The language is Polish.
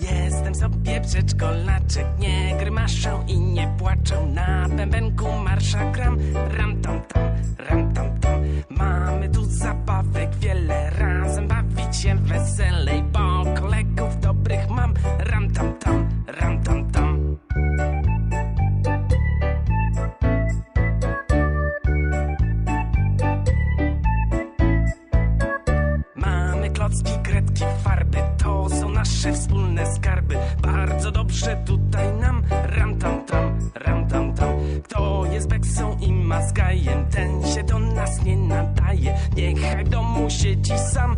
Jestem sobie przedszkolaczek, nie grymaszę i nie płaczę. Na bębenku marsza gram, ram tam tam, ram tam tam. Mamy tu zabawek wiele, razem bawić się weselej, bo kolegów dobrych mam. Ram tam tam, nasze wspólne skarby. Bardzo dobrze tutaj nam, ram tam tam, ram tam tam. Kto jest beksą i mazgajem, ten się do nas nie nadaje. Niechaj w domu siedzi sam,